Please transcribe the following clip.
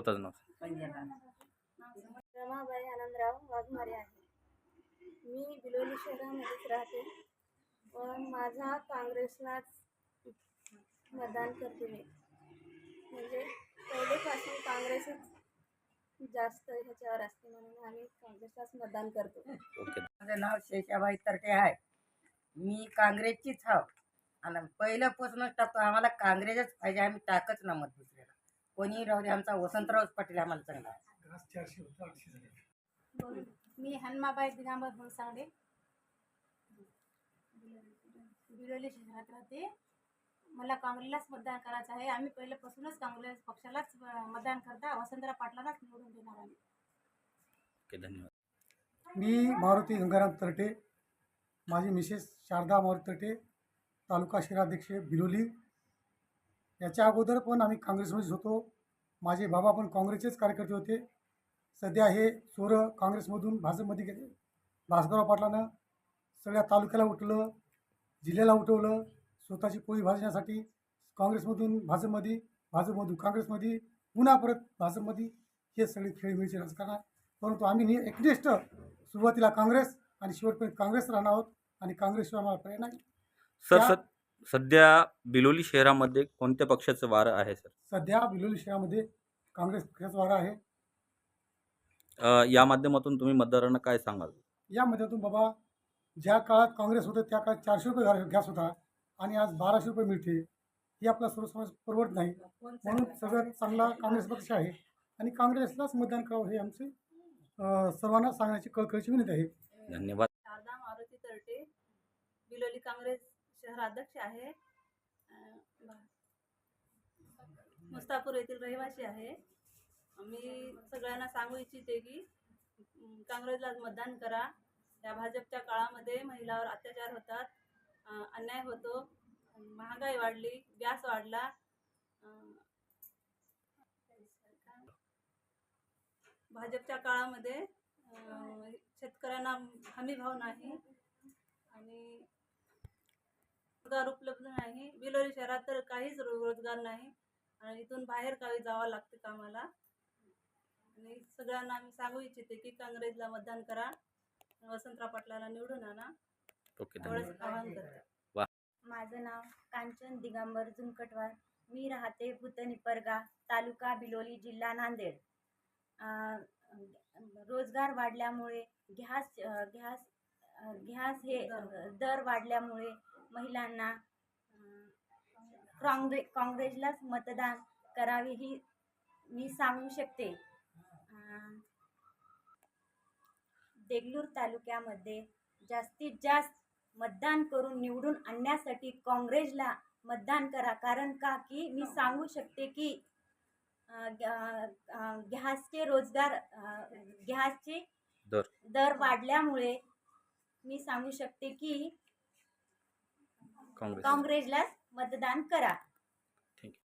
स्वतःच नाव रमाबाई आनंदराव वाघमारे आहे. मी बिलोली शहरामध्येच राहते व माझा काँग्रेसलाच मतदान करते मी. म्हणजे पहिलेपासून काँग्रेसच जास्त ह्याच्यावर असते म्हणून आम्ही काँग्रेसलाच मतदान करतो. ओके. माझं नाव शेषाबाई तरटे आहे. मी काँग्रेसचीच हाव. आणि पहिल्यापासूनच टाकतो. आम्हाला काँग्रेसच पाहिजे. आम्ही टाकच ना मत. कोणी राहू दे आमचा वसंतरावच पाटील आम्हाला चांगला आहे. मी हनुमाबाई दिगंबर भोसावडे बिलोली शहरात राहते. मला काँग्रेसलाच मतदान करायचं आहे. आम्ही पहिल्यापासूनच काँग्रेस पक्षालाच अं, मतदान करता. वसंतराव पाटलालाच निवडून देणार आम्ही. ओके धन्यवाद. मी मारुती गंगाराम तरटे. माझी मिसेस शारदा मारुती तरटे. तालुका शहराध्यक्ष बिलोली. याच्या अगोदर पण आम्ही काँग्रेसमध्येच होतो. माझे बाबा पण काँग्रेसचेच कार्यकर्ते होते. सध्या हे सोरं काँग्रेसमधून भाजपमध्ये गेले. भास्करराव पाटलानं सगळ्या तालुक्याला उठवलं जिल्ह्याला उठवलं स्वतःची पोळी भाजण्यासाठी काँग्रेसमधून भाजपमध्ये भाजपमधून काँग्रेसमध्ये पुन्हा परत भाजपमध्ये हे सगळे खेळीमेळीचे राजकारण आहे परंतु आम्ही नि एकनिष्ठ सुरुवातीला काँग्रेस आणि शेवटपर्यंत काँग्रेस राहणार आहोत आणि काँग्रेसशिवाय आम्हाला नाही. सर सध्या बिलोली शहरामध्ये कोणत्या पक्षाचं वारं आहे सर? सध्या बिलोली शहरामध्ये काँग्रेस पक्षाचा वारा आहे. अ, या माध्यमातून तुम्ही मतदारांना काय सांगाल? या मध्यातून बाबा ज्या काळात काँग्रेस होतं त्या काळात चारशे रुपये घा- गॅस होता आणि आज बाराशे रुपये मिळते. ही आपला सर्वसमाज परवडत नाही. म्हणून सगळ्यात चांगला काँग्रेस पक्ष आहे आणि काँग्रेसलाच मतदान करावं हे आमचे अं, सर्वांना सांगण्याची कळकळीची विनंती आहे. धन्यवाद. शारदा मारुती तरटे बिलोली काँग्रेस. शहराध्यक्ष आहे. मुस्तापूर येथील रहिवासी आहे. मी सगळ्यांना सांगू इच्छिते की काँग्रेसला मतदान करा. या भाजपच्या काळामध्ये महिलावर अत्याचार होतात. अन्याय होतो. महागाई वाढली गॅस वाढला. भाजपच्या काळामध्ये शेतकऱ्यांना हमी भाव नाही. आणि रोजगार उपलब्ध नाही. बिलोरी शहरात तर काहीच रो- रोजगार नाही. आणि इथून बाहेर गावी जावं लागते कामाला. आणि सगळ्यांना आम्ही सांगू इच्छिते की काँग्रेसला मतदान करा. वसंतराव पाटलाला निवडून आणा. ओके एवढंच धन्यवाद आवाहन करते. माझं नाव कांचन दिगंबर झुमकटवार मी राहते भूतनिपरगा तालुका बिलोली जिल्हा नांदेड. अं, रोजगार वाढल्यामुळे अं, गॅस अं, गॅस हे अं, दर वाढल्यामुळे महिलांना काँग्रे काँग्रेसलाच मतदान करावे ही मी सांगू शकते. देगलूर तालुक्यामध्ये जास्तीत जास्त मतदान करून निवडून आणण्यासाठी काँग्रेसला मतदान करा. कारण का? की मी सांगू शकते की गॅसचे रोजगार गॅसचे दर. दर वाढल्यामुळे मी सांगू शकते की काँग्रेस. काँग्रेसलाच मतदान करा.